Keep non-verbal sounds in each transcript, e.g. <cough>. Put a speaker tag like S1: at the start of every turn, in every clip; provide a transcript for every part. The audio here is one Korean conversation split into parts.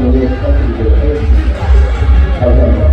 S1: 노래 부탁드리도록 하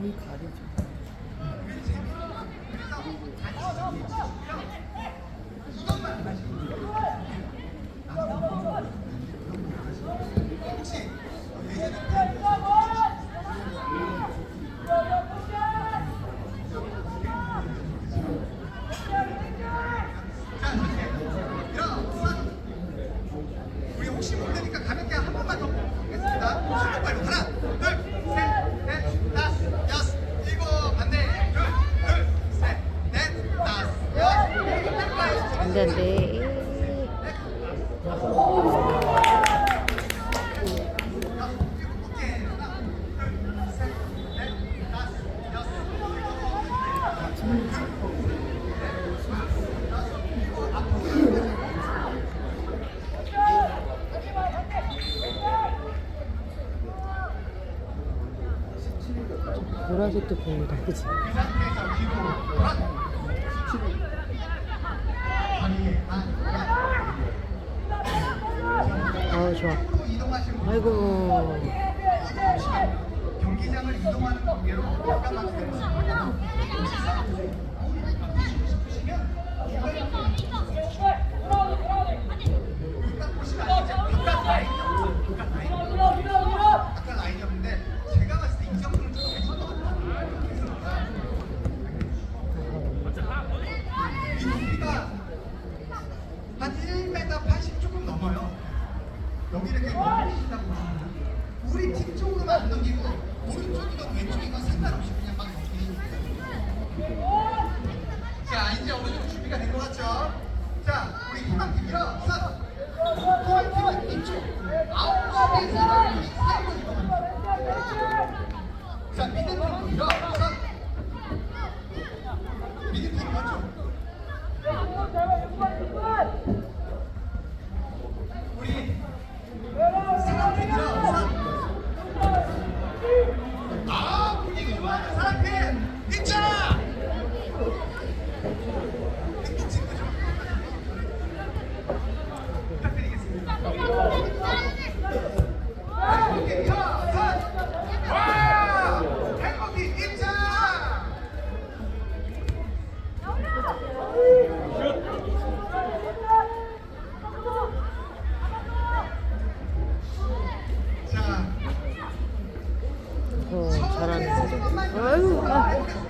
S2: 거의 가리죠. 가격도 별로다,
S1: 그치? 아
S2: 좋아. 아이고.
S1: 경기장을 이동하는 관계로 약간 막혔 준비가 된 것 같죠? 자, 우리 팀한테 일어서 포항팀은 입주 아홉 번에서 23번입니다. 자, 미드팀 일어서 아유. 아.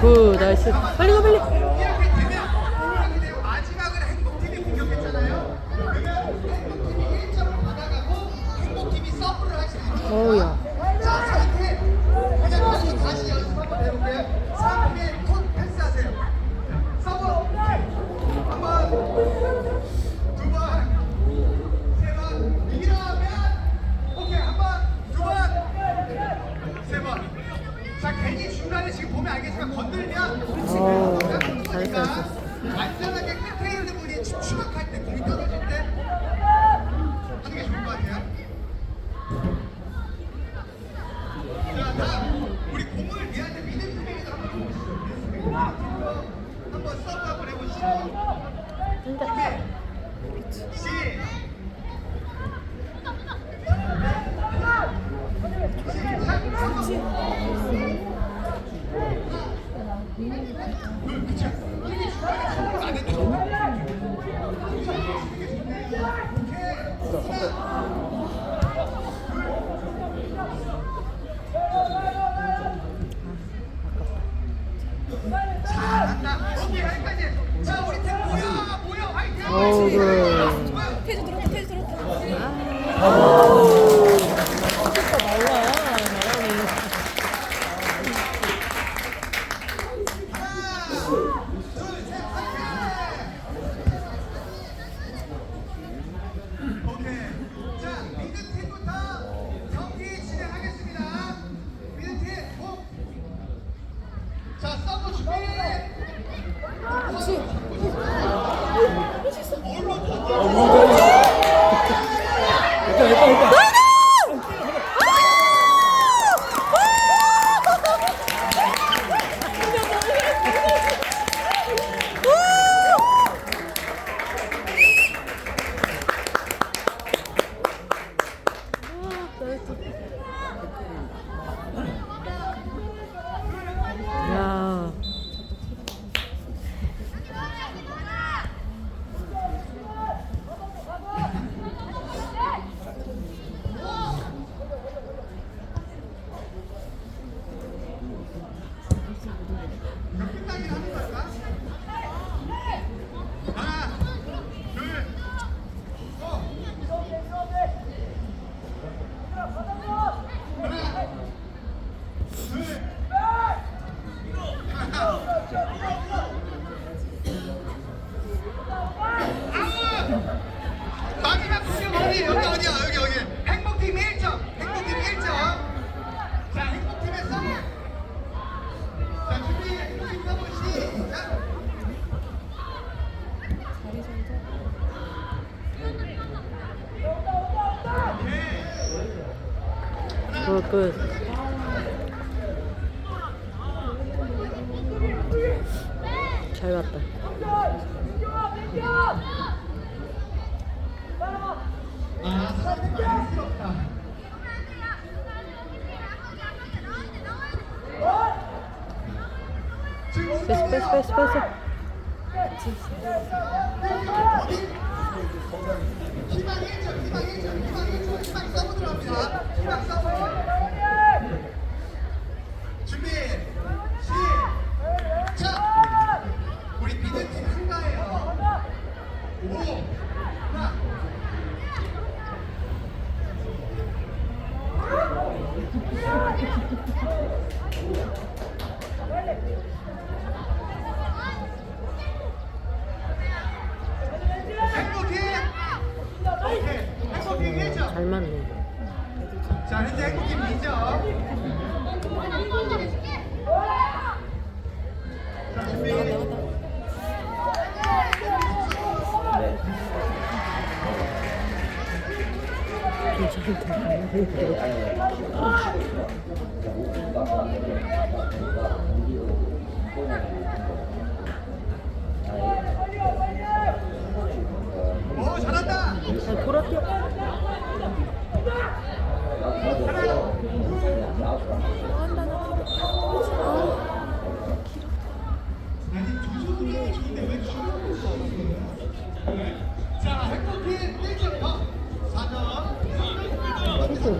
S1: 그
S2: 굿 나이스 빨리 가 빨리.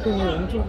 S1: 엄청,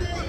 S3: nothing.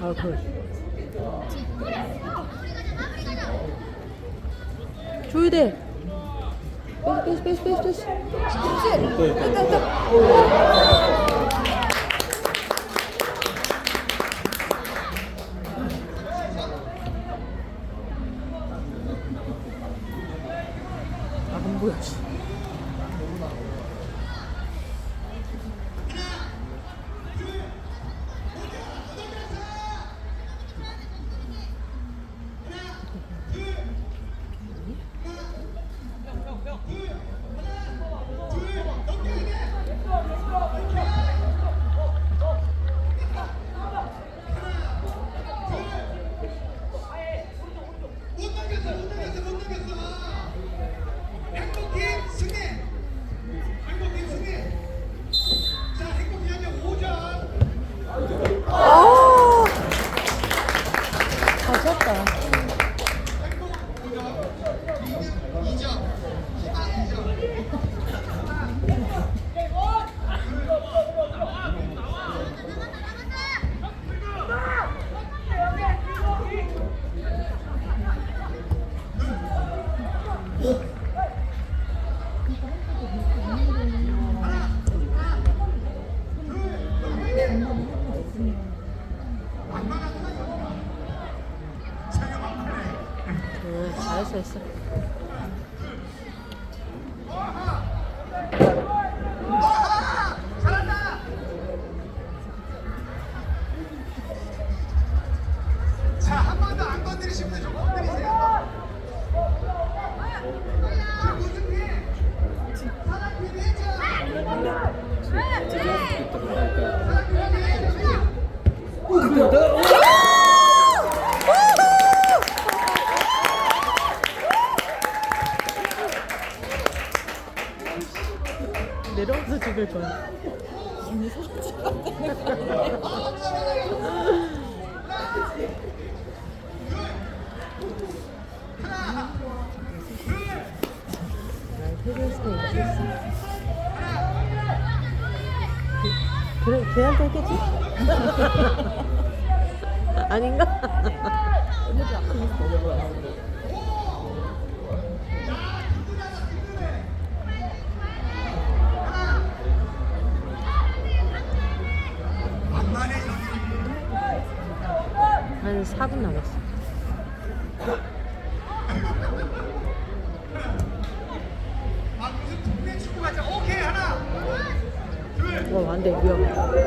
S3: 아,
S1: 그래. 조유대. 빼스, 빼스, 빼스, 빼스. 됐다, 됐다.
S2: 더.
S1: 내려와서 찍을 거야.
S2: 그래, 걔한테 했겠지? <laughs> 아닌가? 한 4분 남았어.
S1: 아 무슨 동네 축구 같아. 오케이 하나, 둘.
S2: 와, 안 돼, 위험해. 와,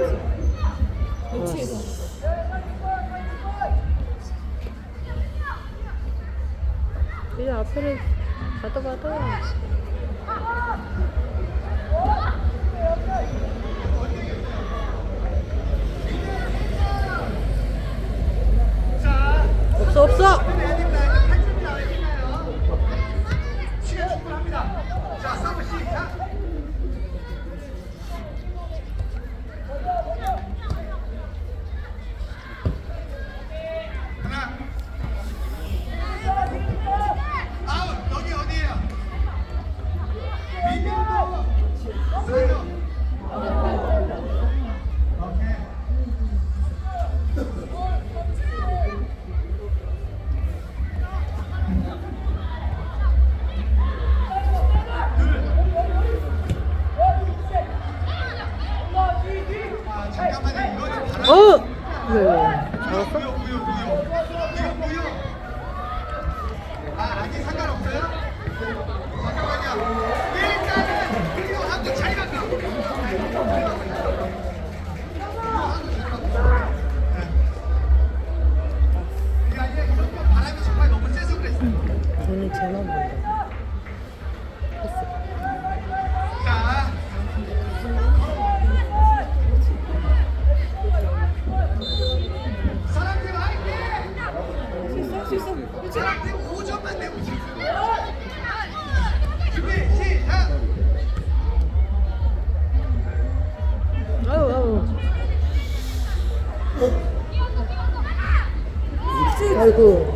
S2: 그냥 앞에를
S1: 봐도 봐도 없어
S2: 없어.
S1: 아이고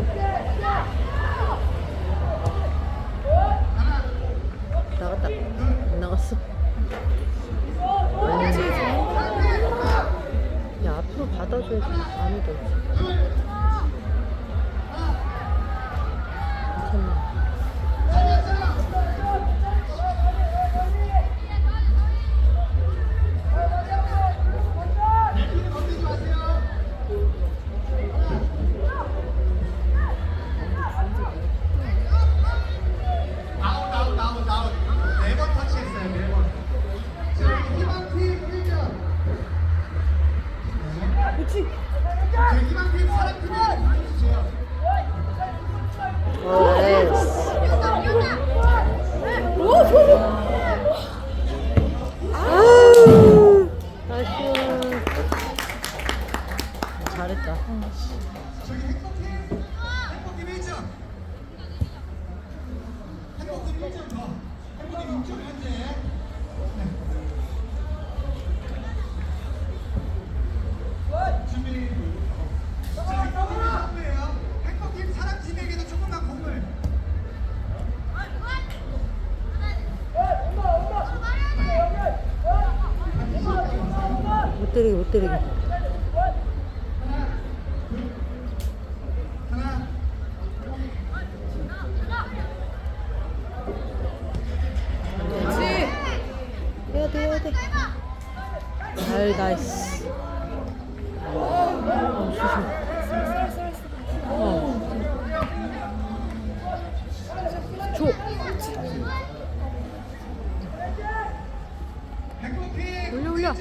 S1: tiro.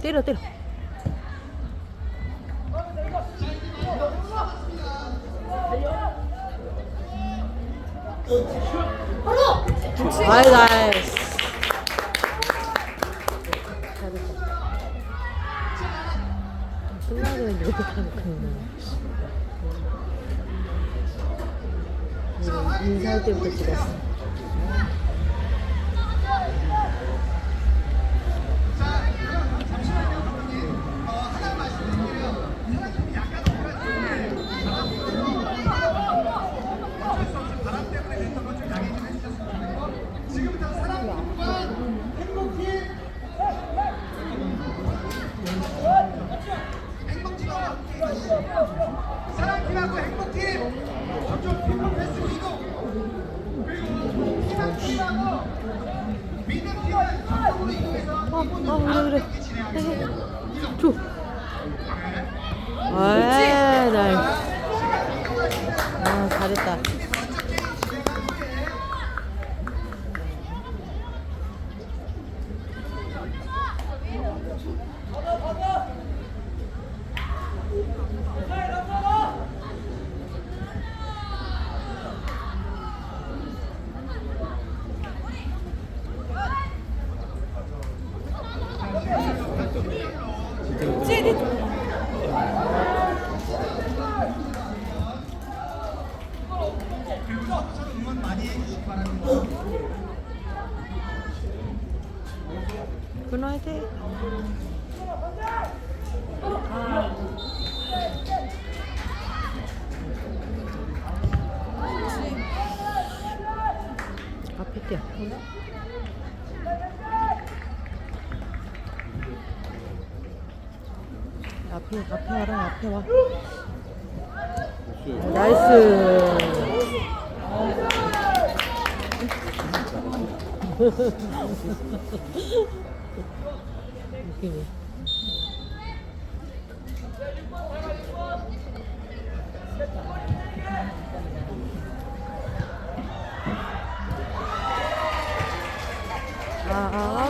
S1: Tiro, tiro. Bye guys.
S2: 끊어야 돼. 아. 앞에 뛰어. 앞에 앞에 와라 앞에 와. 나이스.
S1: 啊 <laughs> 啊啊！